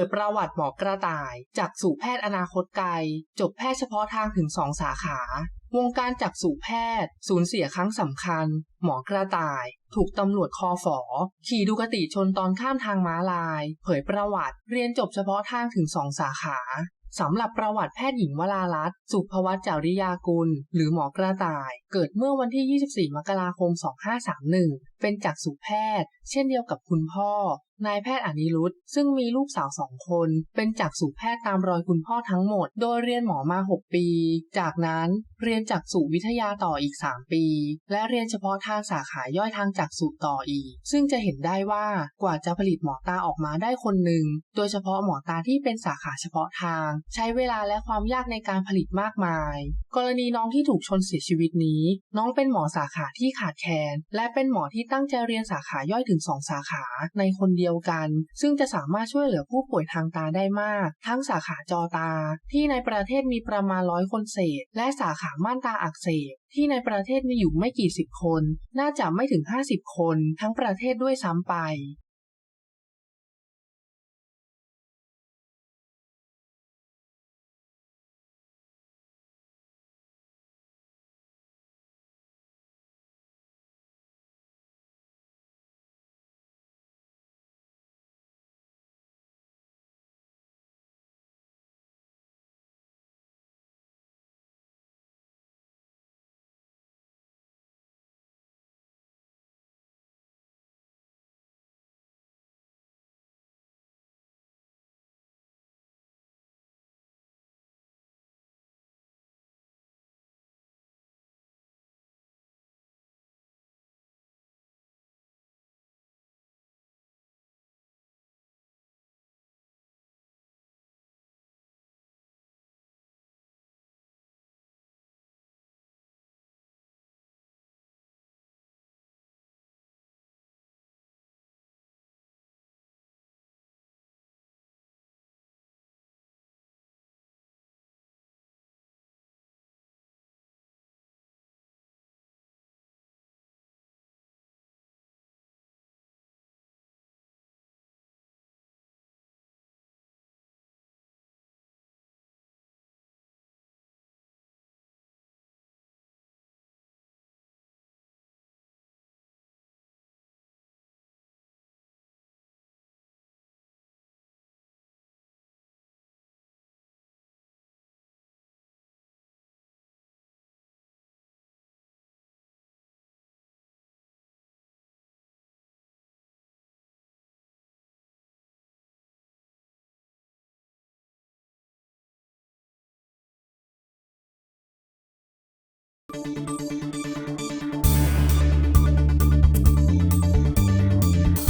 ิดประวัติหมอกระต่ายจากสู่แพทย์อนาคตไกล จบแพทย์เฉพาะทางถึงสองสาขาวงการจักษุแพทย์ สูญเสียครั้งสำคัญ หมอกระต่าย ถูกตำรวจคอฝอ ขี่ดูกติชนตอนข้ามทางม้าลาย เผยประวัติ เรียนจบเฉพาะทางถึงสองสาขาสำหรับประวัติแพทย์หญิงวรารัตน์สุภวัชจาริยากุล หรือหมอกระต่าย เกิดเมื่อวันที่ 24 มกราคม 2531 เป็นจักษุแพทย์ เช่นเดียวกับคุณพ่อ นายแพทย์อนิรุตซึ่งมีลูกสาวสองคน เป็นจักษุแพทย์ตามรอยคุณพ่อทั้งหมด โดยเรียนหมอมา 6 ปี จากนั้นเรียนจักษุวิทยาต่ออีก 3 ปี และเรียนเฉพาะทางสาขาย่อยทางจักษุต่ออีก ซึ่งจะเห็นได้ว่ากว่าจะผลิตหมอตาออกมาได้คนหนึ่ง โดยเฉพาะหมอตาที่เป็นสาขาเฉพาะทาง ใช้เวลาและความยากในการผลิตมากมาย กรณีน้องที่ถูกชนเสียชีวิตนี้ น้องเป็นหมอสาขาที่ขาดแคลนและเป็นหมอที่ตั้งใจเรียนสาขาย่อยถึง 2 สาขาในคนเดียวกัน ซึ่งจะสามารถช่วยเหลือผู้ป่วยทางตาได้มาก ทั้งสาขาจอตา ที่ในประเทศมีประมาณร้อยคนเศษ และสาขาม่านตาอักเสบที่ในประเทศมีอยู่ไม่กี่สิบคน น่าจะไม่ถึง 50 คน ทั้งประเทศด้วยซ้ำไป Thank you.